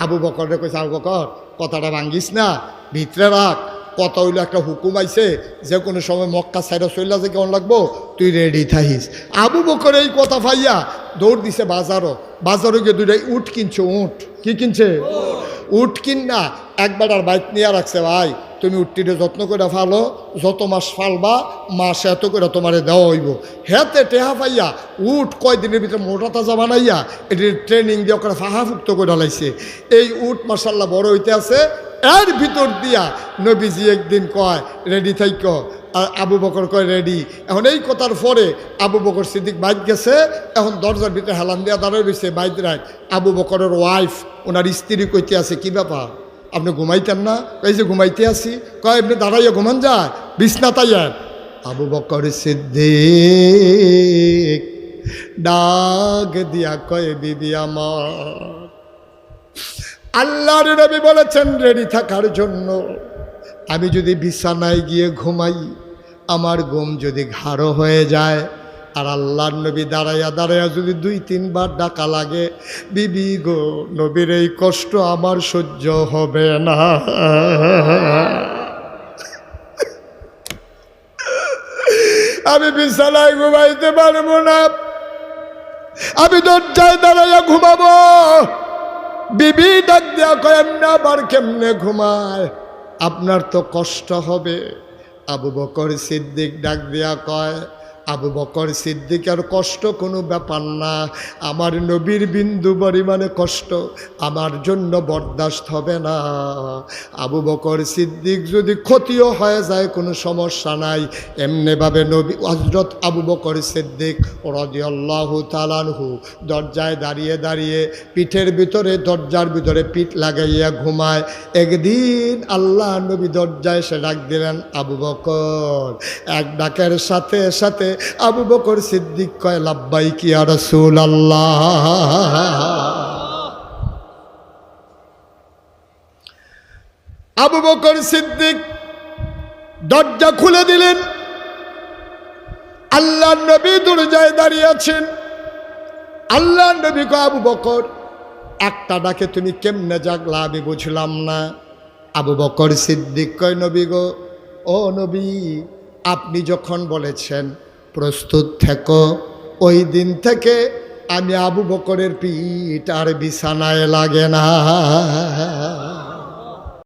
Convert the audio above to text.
আবু বকরে কইছে আবু বকর কথাটা ভাঙ্গিস না ভিতরে রাখ কথা হইল একটা হুকুম আইছে যে কোনো সময় মক্কা সাইড চলে যে কেমন লাগবো তুই রেডি থাকিস। আবু বকর এই কথা ফাইয়া দৌড় দিছে বাজারও। বাজারও গিয়ে দুইটাই উঠ কিনছে উঠ। কি কিনছে? উঠ। কিন না একবার আর বাইক নিয়ে রাখছে ভাই তুমি উটটিরে যত্ন করে ফালো, যত মাস ফালবা, মাস এত করে তোমারে দেওয়া হইব। হেতে টেহা পাইয়া উঠ কয়দিনের ভিতরে মোটা তাজা বানাইয়া, এটি ট্রেনিং দিয়ে ওখানে ফাহাফুক্ত করে লাইছে। এই উট মাসাল্লাহ বড় হইতে আছে। এর ভিতর দিয়া নবীজি একদিন কয় রেডি থাইক। আর আবু বকর কয় রেডি এখন এই কথার পরে আবু বকর সিদ্দিক বাইক গেছে। এখন দরজার ভিতরে হেলান দিয়া দাঁড়ায় রয়েছে বাইক রায়। আবু বকরের ওয়াইফ ওনার স্ত্রী কইতে আছে, কি ব্যাপার? আপনি ঘুমাইতেন না? এই যে ঘুমাইতে আসি কয় এমনি দাঁড়াইয়া ঘুমান যায় বিছনা তাইয়ার আবু বকর সিদ্দিক ডাক দিয়া কয়, বিবি আমার, আল্লাহর রবি বলেছেন রেডি থাকার জন্য। আমি যদি বিছানায় গিয়ে ঘুমাই, আমার ঘুম যদি ঘাড়ো হয়ে যায় আর আল্লাহর নবী দাঁড়াইয়া দাঁড়াইয়া যদি দুই, তিনবার ডাকা লাগে, বিবি গো, নবীর এই কষ্ট আমার সহ্য হবে না। আমি বিছানায় ঘুমাইতে পারব না। আমি দরজায় দাঁড়াইয়া ঘুমাবো। বিবি ডাক দেওয়া কয়, এমনি আবার কেমনে ঘুমায়? আপনার তো কষ্ট হবে। আবু বকর সিদ্দিক ডাক দেয়া কয় আবু বকর সিদ্দিকের কষ্ট কোনো ব্যাপার না। আমার নবীর বিন্দু পরিমাণে কষ্ট, আমার জন্য বরদাস্ত হবে না। আবু বকর সিদ্দিক যদি ক্ষতিও হয়ে যায়, কোনো সমস্যা নাই। এমনিভাবে নবী হজরত আবু বকর সিদ্দিক রদিয়াল্লাহু তালানহু দরজায় দাঁড়িয়ে দাঁড়িয়ে পিঠের ভিতরে, দরজার ভিতরে পিঠ লাগাইয়া ঘুমায়। একদিন আল্লাহ নবী দরজায় সে ডাক দিলেন, আবু বকর, এক ডাকের সাথে সাথে আবু বকর সিদ্দিক কয়, লাব্বাই কি আর আল্লাহ আবু বকর সিদ্দিক দরজা খুলে দিলেন। আল্লাহ নবী দরজায় দাঁড়িয়ে আছেন। আল্লাহ নবী কয়, আবু বকর, একটা ডাকে তুমি কেমনে জাগলা আমি বুঝলাম না। আবু বকর সিদ্দিক কয়, নবী গো, ও নবী, আপনি যখন বলেছেন প্রস্তুত থেকো। ওই দিন থেকে আমি আবু বকরের পিঠ আর বিছানায় লাগে না।